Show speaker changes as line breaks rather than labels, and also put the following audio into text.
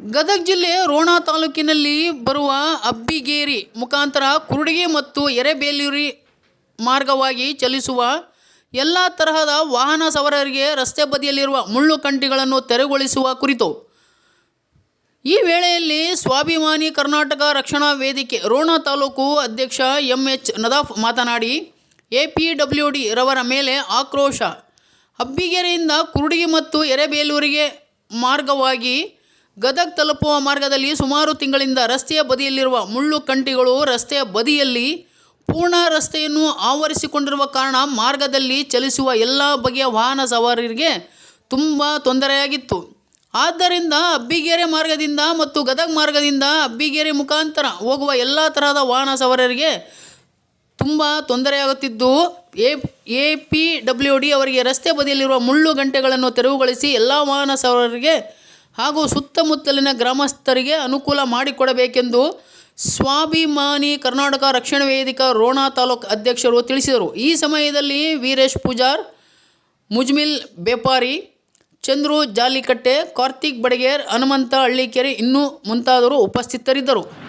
ಗದಗ ಜಿಲ್ಲೆ ರೋಣ ತಾಲೂಕಿನಲ್ಲಿ ಬರುವ ಅಬ್ಬಿಗೇರಿ ಮುಖಾಂತರ ಕುರುಡಿಗೆ ಮತ್ತು ಎರೆಬೇಲೂರಿ ಮಾರ್ಗವಾಗಿ ಚಲಿಸುವ ಎಲ್ಲ ತರಹದ ವಾಹನ ಸವಾರರಿಗೆ ರಸ್ತೆ ಬದಿಯಲ್ಲಿರುವ ಮುಳ್ಳು ಕಂಟಿಗಳನ್ನು ತೆರವುಗೊಳಿಸುವ ಕುರಿತು ಈ ವೇಳೆಯಲ್ಲಿ ಸ್ವಾಭಿಮಾನಿ ಕರ್ನಾಟಕ ರಕ್ಷಣಾ ವೇದಿಕೆ ರೋಣ ತಾಲೂಕು ಅಧ್ಯಕ್ಷ ಎಂ ಎಚ್ ನದಾಫ್ ಮಾತನಾಡಿ ಎ ಪಿ ಡಬ್ಲ್ಯೂ ಡಿ ರವರ ಮೇಲೆ ಆಕ್ರೋಶ. ಅಬ್ಬಿಗೆರೆಯಿಂದ ಕುರುಡಿಗೆ ಮತ್ತು ಎರೆಬೇಲೂರಿಗೆ ಮಾರ್ಗವಾಗಿ ಗದಗ್ ತಲುಪುವ ಮಾರ್ಗದಲ್ಲಿ ಸುಮಾರು ತಿಂಗಳಿಂದ ರಸ್ತೆಯ ಬದಿಯಲ್ಲಿರುವ ಮುಳ್ಳು ಕಂಟಿಗಳು ರಸ್ತೆಯ ಬದಿಯಲ್ಲಿ ಪೂರ್ಣ ರಸ್ತೆಯನ್ನು ಆವರಿಸಿಕೊಂಡಿರುವ ಕಾರಣ ಮಾರ್ಗದಲ್ಲಿ ಚಲಿಸುವ ಎಲ್ಲ ಬಗೆಯ ವಾಹನ ಸವಾರರಿಗೆ ತುಂಬ ತೊಂದರೆಯಾಗಿತ್ತು. ಆದ್ದರಿಂದ ಅಬ್ಬಿಗೆರೆ ಮಾರ್ಗದಿಂದ ಮತ್ತು ಗದಗ ಮಾರ್ಗದಿಂದ ಅಬ್ಬಿಗೆರೆ ಮುಖಾಂತರ ಹೋಗುವ ಎಲ್ಲ ತರಹದ ವಾಹನ ಸವಾರರಿಗೆ ತುಂಬ ತೊಂದರೆಯಾಗುತ್ತಿದ್ದು, A A P W D ಅವರಿಗೆ ರಸ್ತೆ ಬದಿಯಲ್ಲಿರುವ ಮುಳ್ಳು ಗಂಟೆಗಳನ್ನು ತೆರವುಗೊಳಿಸಿ ಎಲ್ಲ ವಾಹನ ಸವಾರರಿಗೆ ಹಾಗೂ ಸುತ್ತಮುತ್ತಲಿನ ಗ್ರಾಮಸ್ಥರಿಗೆ ಅನುಕೂಲ ಮಾಡಿಕೊಡಬೇಕೆಂದು ಸ್ವಾಭಿಮಾನಿ ಕರ್ನಾಟಕ ರಕ್ಷಣಾ ವೇದಿಕಾ ರೋಣ ತಾಲೂಕು ಅಧ್ಯಕ್ಷರು ತಿಳಿಸಿದರು. ಈ ಸಮಯದಲ್ಲಿ ವೀರೇಶ್ ಪೂಜಾರ್, ಮುಜ್ಮಿಲ್ ಬೇಪಾರಿ, ಚಂದ್ರು ಜಾಲಿಕಟ್ಟೆ, ಕಾರ್ತಿಕ್ ಬಡಗೇರ್, ಹನುಮಂತ ಹಳ್ಳಿಕೆರೆ ಇನ್ನೂ ಮುಂತಾದವರು ಉಪಸ್ಥಿತರಿದ್ದರು.